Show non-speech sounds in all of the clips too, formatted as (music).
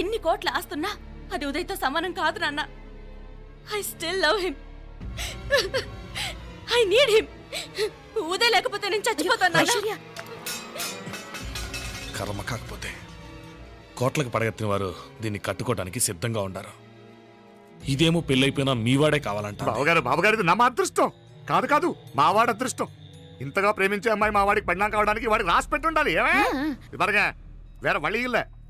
ఇన్ని కోట్లు ఆస్తున్నా అది ఉదయ్తో సమానం కాదు నాన్న. I still love him I need him Uday లేకపోతే నేను చచ్చిపోతాను కర్మ కాకపోతే కోట్లకు పడగెత్తిన వారు దీన్ని కట్టుకోవడానికి సిద్ధంగా ఉండరు. ఇదేమో పెళ్ళైపోయినా మీవాడే కావాలంట బాబవగారు ఇది నా అదృష్టం. కాదు కాదు మావాడి అదృష్టం. ఇంతగా ప్రేమించే అమ్మాయి మా వాడికి పడినా కావడానికి వాడికి రాసి పెట్టుండాలి ఏమే? ఇవ్వరగా వేరే వళ్ళీ ఇల్లే.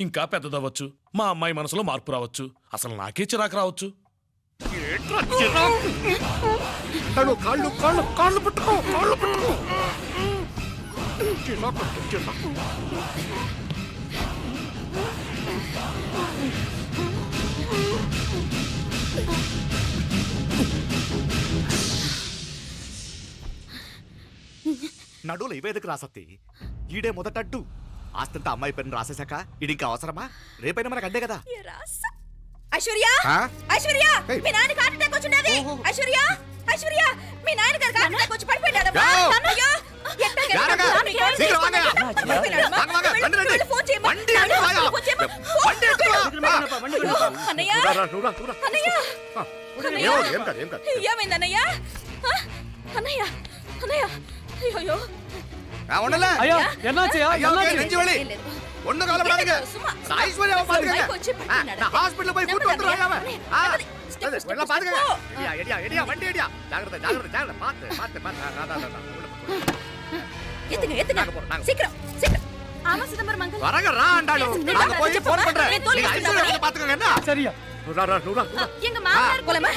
ఇంకా పెద్దదవ్వచ్చు. మా అమ్మాయి మనసులో మార్పు రావచ్చు. అసలు నాకే చిరాకు రావచ్చు. కాళ్ళు కాళ్ళు కాళ్ళు కాళ్ళు పట్టుకో కాళ్ళు పట్టుకో. చిరాకు, చిరాకు. నడువులు ఇవేదకు రాసత్తి. ఈడే మొదటడ్డు. ఆస్తంతా అమ్మాయి పేరుని రాసేశాక ఇది ఇంకా అవసరమా రేపైనా మనకు అడ్డే కదా ఏ రాసా. ఐశ్వర్య? ఐశ్వర్య. మీ నాన్నకి హార్ట్ అటాక్ వచ్చినది ఓహో. ఐశ్వర్య ఐశ్వర్య మీ నాన్న గారికి హార్ట్ అటాక్ వచ్చి పడిపోయాడమ్మా యో. నాన్నయ్య ఎట్టాగైనా జారగా. నాన్నకి ఏం శీఘ్రం చేస్తుందా? వాగా. పడిపోయాడమ్మా. వాగా, వాగా. రండి, రండి. వెళ్ళి ఫోన్ చేయమ్మా. బండి నాన్న, ఎత్తుకు వాగా. ఫోన్ చేయమ్మా. బండి ఎత్తుకు వా. అయ్యో, అన్నయ్య రా, రా, నువ్వు రా, నువ్వు రా. అన్నయ్య ఆ. అన్నయ్య. ఏమో, ఏం కాదు ఏం కాదు ఏమైంది అన్నయ్య ఆ? అన్నయ్య అన్నయ్య అయ్యో நான் ஒண்ணல ஐயா என்னாச்சு ஐயா என்னாச்சு? சீக்கிரம் சீக்கிரம். ஆமா சிதம்பரம் அங்கிள். வரங்க ரா ஆண்டாளு நான் போய் ஃபோன் பண்றேன். சரியா. எங்க மாமனார் கொலை மாதிரி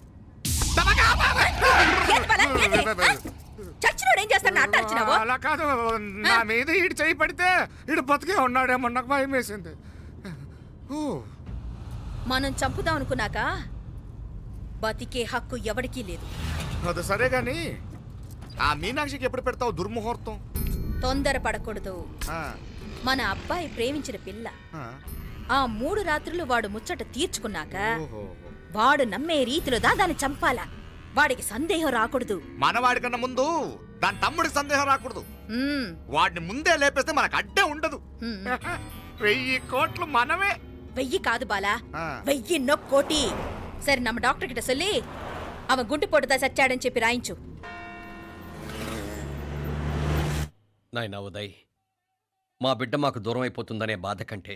చచ్చినోడు ఏం చేస్తాడు అట్ట వచ్చినావు అలా కాదు. నా మీద ఈడు చేయి పడితే ఈడు బతికే ఉన్నాడేమో నాకు భయం వేసింది. మనం చంపుదాం అనుకున్నాక బతికే హక్కు ఎవరికీ లేదు. అది సరే గాని ఆ మీనాక్షికి ఎప్పుడు పెడతావు దుర్ముహూర్తం? తొందరపడకూడదు ఆ, మన అబ్బాయి ప్రేమించిన పిల్ల. ఆ. ఆ మూడు రాత్రులు వాడు ముచ్చట తీర్చుకున్నాక ఓహో. వాడు నమ్మే రీతిలో దా దాన్ని చంపాలా? వాడికి సందేహం రాకూడదు. మనవాడికన్నా ముందు దాని తమ్ముడికి సందేహం రాకూడదు. వాడిని ముందే లేపేస్తే మనకు అడ్డే ఉండదు. వెయ్యి కోట్లు మనమే. వెయ్యి కాదు బాలా. వెయ్యి కోటి సరే నమ్మ డాక్టర్ கிட்ட చెల్లి ఆమె குண்டு போட்டுதான் చచ్చాడని చెప్పి రాయించు. నాయనా ఉదయ్ మా బిడ్డ మాకు దూరం అయిపోతుందనే బాధ కంటే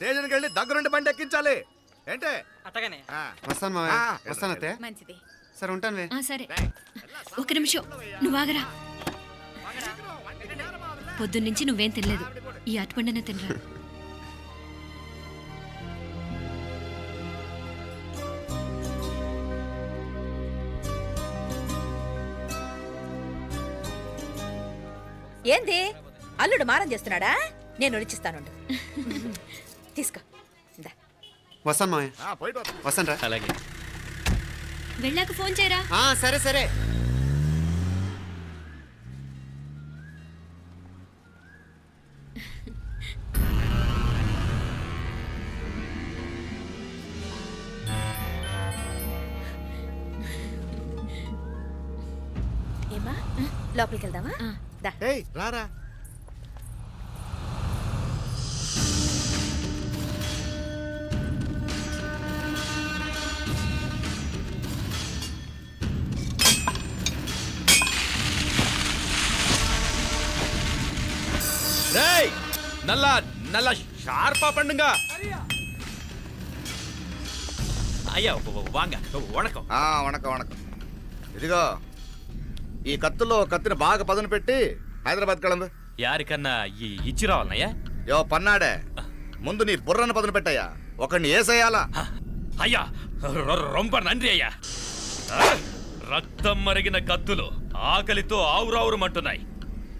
స్టేషన్కి వెళ్ళి దగ్గరుండి బండి ఎక్కించాలి. ఏంటే? అట్టగానే ఆ. వస్తాను మావయ్య. వస్తాను అత్తే. మంచిది. సరే ఉంటాను సరే. ఒక నిమిషం. నువ్వు ఆగరా. పొద్దున్నుంచి నువ్వేం తినలేదు. ఈ అటుపండనే తినరా? ఏంది? అల్లుడు మారం చేస్తున్నాడా? నేను రుచిస్తానుండు (laughs) తీసుకో. ఇందా. వస్తాను. వస్తాను రా అలాగే. వెళ్ళాక ఫోన్ చేయరా? ఆ, సరే సరే. ఏమా? లోపలికి వెళ్దామా? దా. ఏయ్ రారా. రేయ్ నల్ల నల్ల షార్పా పండుగ. అయ్యా వాంగ వణకం. ఆ, వణకం వణకం. ఇదిగో ఈ కత్తులో కత్తిని బాగా పదును పెట్టి హైదరాబాద్ కళ యారికన్నా ఈ ఇచ్చి రావాలన్నయ్యా? యో పన్నాడే. ముందు నీ బుర్రను పదును పెట్టయ్యా. ఒకడిని ఏసేయాలా? అయ్యా రొంప రొంబ నంది అయ్యా రక్తం మరిగిన కత్తులు ఆకలితో ఆవురావురమంటున్నాయి.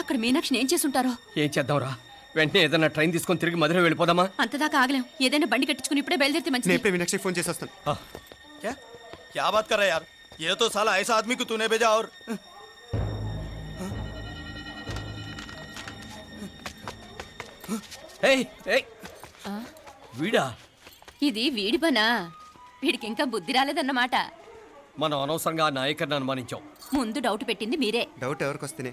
అక్కడ మీనాక్షిని ఏం చేసుంటారో ఏం చేద్దాంరా వెంటనే ఏదైనా ట్రైన్ తీసుకొని తిరిగి మధుర వెళ్ళిపోదామా అంతదాకా ఆగలేం ఏదైనా బండి కట్టించుకుని ఇప్పుడే బయలుదేరితే నేను మంచిది ఇప్పుడే మీనాక్షి ఫోన్ చేసి వస్తాను क्या क्या बात कर रहा है यार ये तो साला ऐसा आदमी को तूने भेजा और ఏయ్ ఏయ్ వీడా ఇది వీడి పనా వీడికి ఇంకా బుద్ధి రాలేదన్నమాట మనం అనవసరంగా ఆ నాయకర్ని అనుమానించాం ముందు డౌట్ పెట్టింది మీరే డౌట్ ఎవరికి వస్తేనే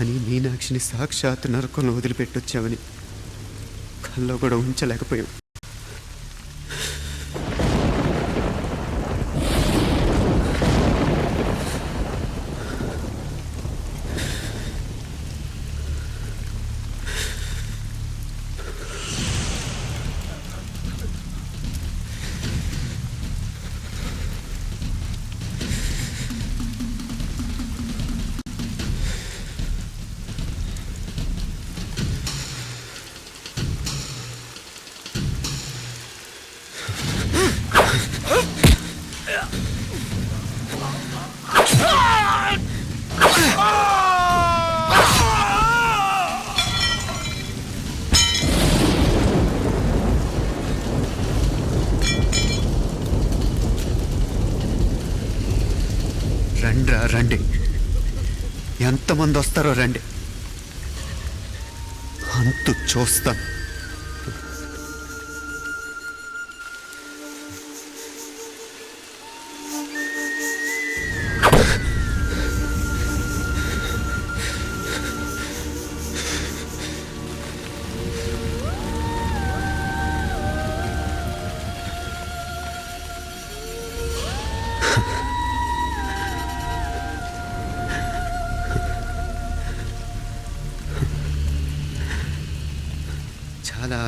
అని మీనాక్షిని సాక్షాత్ నరకంలో వదిలిపెట్టొచ్చామని కల్లో కూడా ఉంచలేకపోయాం రండి రండి. ఎంతమంది వస్తారో రండి. అంతు చూస్తాను.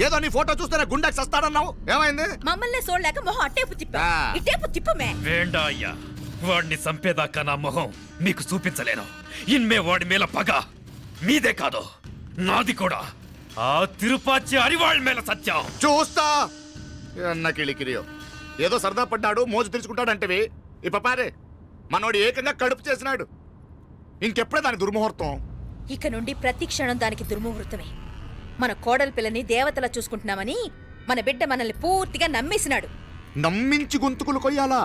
ఏదో నీ ఫోటో చూస్తేనే గుండెకి సస్తాడన్నావు? ఏమైంది? మమ్మల్ని చూడలేక మొహం అట్టేపు తిప్పా. ఆ. ఇట్టేపు తిప్పమే. వేండా అయ్యా వాడిని చంపేదాకా నా మొహం మీకు చూపించలేను. ఇన్మే వాడి మేల పగ. మీదే కాదు నాది కూడా. ఆ తిరుపాచి అరివాళ్ళ మేల సత్యం. చూస్తా. అన్న కిళికిరియో. ఏదో సరదా పడ్డాడు మోజు తెరుచుకుంటాడంటవి. ఈ పారే మనోడు ఏకంగా కడుపు చేసినాడు. ఇంకెప్పుడే దాని దుర్ముహూర్తం? ఇక నుండి ప్రతి క్షణం దానికి దుర్ముహూర్తమే. మన కోడల పిల్లని దేవతలా చూసుకుంటున్నామని మన బిడ్డ మనల్ని పూర్తిగా నమ్మేసినాడు. నమ్మించి గొంతుకులు కొయ్యాలా?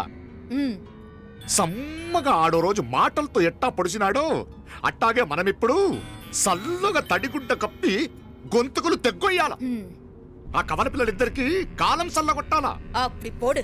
సమ్మగా ఆడో రోజు మాటలతో ఎట్టా పొడిచినాడో? అట్టాగే మనమిప్పుడు సల్లుగా తడిగుడ్డ కప్పి గొంతుకులు తెగ్గొయ్యాల? ఆ కవల పిల్లలిద్దరికి కాలం సల్లగొట్టాలా? అప్పుడు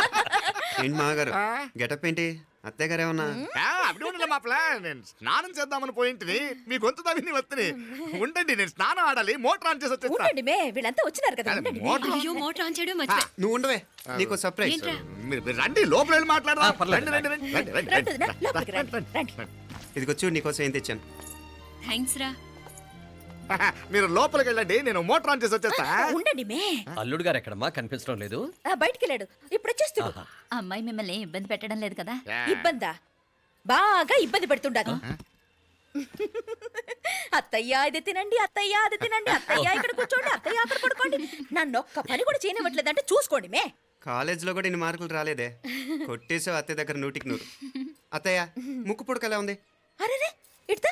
ఏంటి మామగారు? గెటప్ ఏంటి అత్తయ్య గారు ఏమన్నా అప్పుడు ఉండలే మా ప్లాన్ నేను స్నానం చేద్దామని పోయింటిని మీ గొంతు తవ్వి వస్తుంది ఉండండి నేను స్నానం ఆడాలి మోటార్ ఆన్ చేసి వచ్చేస్తా ఉండండి మే వీళ్ళంతా వచ్చినారు కదా. మోటార్ అయ్యో మోటార్ ఆన్ చేయడం మర్చిపోయా నువ్వు ఉండవే నీకు సర్ప్రైజ్? మీరు రండి లోపల వెళ్ళి మాట్లాడదాం రండి రండి రండి రండి రండి రండి వదినా, రండి లోపలికి రండి రండి ఇదిగో చూడు నీకోసం ఏం తెచ్చాను థ్యాంక్స్ రా (laughs) మీరు లోపలికి వెళ్ళండి నేను మోటార్ ఆన్ చేసి వచ్చేస్తా. ఉండండి మే. అల్లుడు గారు ఎక్కడమ్మా కనిపించడం లేదు. ఆ, బయటికి వెళ్ళాడు. ఇప్పుడు వచ్చేస్తు ఆహా. ఆ అమ్మాయి మిమ్మల్ని ఇబ్బంది పెట్టడం లేదు కదా? ఇబ్బందా? బాగా ఇబ్బంది పెడుతుండదు (laughs) అత్తయ్య ఇది తినండి అత్తయ్య అది తినండి. అత్తయ్య ఇక్కడ కూర్చోండి అత్తయ్య అక్కడ పడుకోండి. నన్ను ఒక్క పని కూడా చేయనివ్వట్లేదంటే చూసుకోండి మే. కాలేజీలో కూడా ఇన్ని మార్కులు రాలేదే. కొట్టేసావు అత్తయ్య దగ్గర నూటికి నూరు. అత్తయ్య ముక్కు పుడక ఎలా ఉంది? అరే ఇడతా.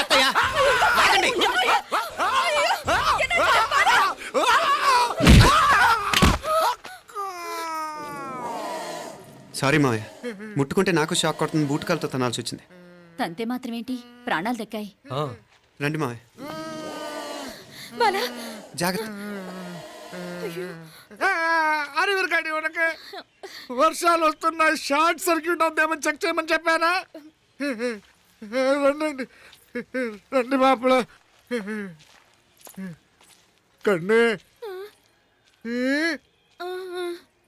సారీ మావయ్య. ముట్టుకుంటే నాకు షాక్ కొడుతుంది బూట్ కాలుతో తనాల్సి వచ్చింది. తంతే మాత్రమేంటి? ప్రాణాలు దక్కాయి. రండి మావయ్య. జాగ్రత్త. అరే వీరకాడి ఉనకే వర్షాలు వస్తున్నాయి షార్ట్ సర్క్యూట్ అవుతామని చెక్ చేయమని చెప్పానా? రండి రండి మాపల. కన్ను.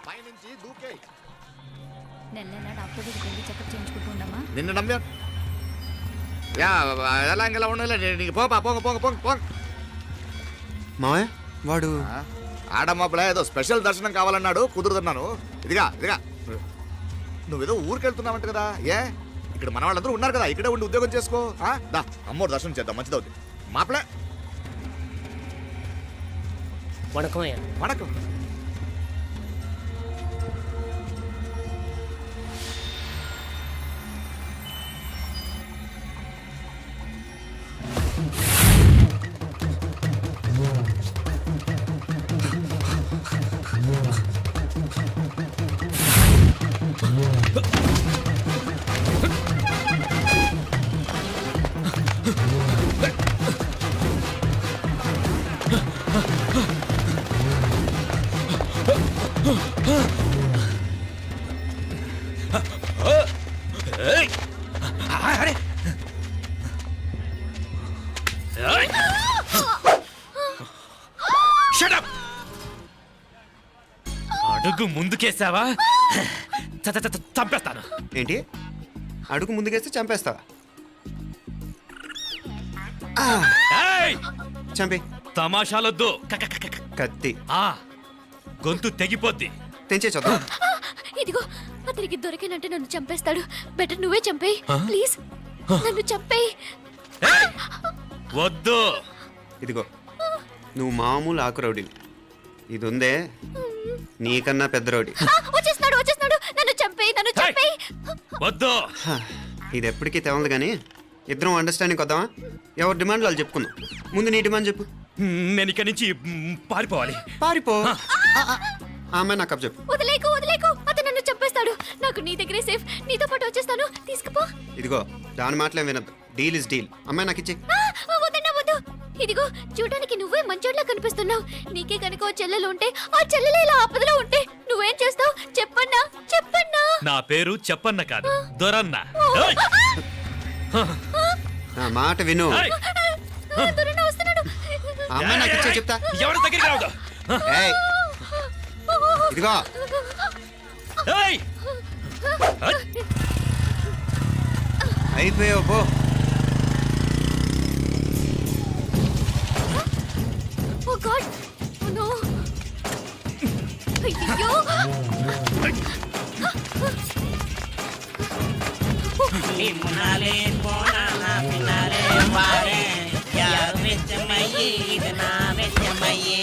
ఇక నీ వల్ల కాదయ్యా పైనుంచి దూకే నెల నెల డాక్టర్ దగ్గరికి వెళ్ళి చెకప్ చేయించుకుంటూ ఉండమ్మా నిన్ను నమ్మా యా ఎలా ఇంకెలా ఉండలే నీకు పోపా పోంగ పోంగ పోంగ పోంగ మావయ్య వాడు ఆడమ్మబ్బులా ఏదో స్పెషల్ దర్శనం కావాలన్నాడు కుదురుతున్నాను ఇదిగా ఇదిగా నువ్వేదో ఊరికెళ్తున్నావంట కదా ఏ ఇక్కడ మన వాళ్ళందరూ ఉన్నారు కదా ఇక్కడే ఉండి ఉద్యోగం చేసుకో ఆ? దా అమ్మోడు దర్శనం చేద్దాం మంచిదవుద్ది మాపలే வணக்கம் ஐயா వణకం ముందుకేసావా చంపేస్తాను. ఏంటి? అడుగు ముందుకేస్తే చంపేస్తావా? ఆ, ఏయ్! చంపే. తమాషాలొద్దు. క- క- క- క- కత్తి. ఆ గొంతు తెగిపోద్ది. తెంచే చూద్దాం? ఇదిగో అతనికి దొరికినంటే నన్ను చంపేస్తాడు. బెటర్ నువ్వే చంపేయి ప్లీజ్ నన్ను చంపేయి ఏయ్! వద్దు. ఇదిగో నువ్వు మామూలు ఆకు రౌడీవి ఇది ఉందే నీకన్నా పెద్ద రౌడీ ఆ, వచ్చేస్తున్నాడు వచ్చేస్తున్నాడు. నన్ను చంపేయి నన్ను చంపేయి. వద్దు. ఇది ఎప్పటికీ తెవలదు కానీ ఇద్దరం అండర్స్టాండింగ్ వద్దామా? ఎవరి డిమాండ్ వాళ్ళు చెప్పుకుందాం. ముందు నీ డిమాండ్ చెప్పు. నేను ఇక్కడి నుంచి పారిపోవాలి. పారిపో. ఆ, ఆ, ఆ అమ్మాయి నాకు అప్ చెప్పు. వదిలేకు వదిలేకు. అతను నన్ను చంపేస్తాడు. నాకు నీ దగ్గరే సేఫ్ నీతో పాటు వచ్చేస్తాను. తీసుకుపో. ఇదిగో దాని మాటలే వినద్దు. డీల్ ఇస్ డీల్ అమ్మాయి నాకు ఇచ్చే ఇదిగో చూడడానికి నువ్వే మంచోట్లా కనిపిస్తున్నావు. నీకే కనుక ఓ చెల్లెలు ఉంటే ఆ చెల్లెలు ఇలా ఆపదలో ఉంటే నువ్వేం చేస్తావు? చెప్పన్నా చెప్పన్నా. నా పేరు చెప్పన్న కాదు దొరన్న! నా మాట విను! దొరన్న వస్తున్నాడు. అమ్మాయి నాకు ఇచ్చే చెప్తా. ఎవరి దగ్గరికి రావద్దు. ఏయ్! ఇదిగో. ఏయ్! అయిపోయావు పో. காட் நோ ஐயோ நீ முன்னாலே போனா நான் பின்னாலே வாரேன் யார் வெச்ச மையே இது நான் வெச்ச மையே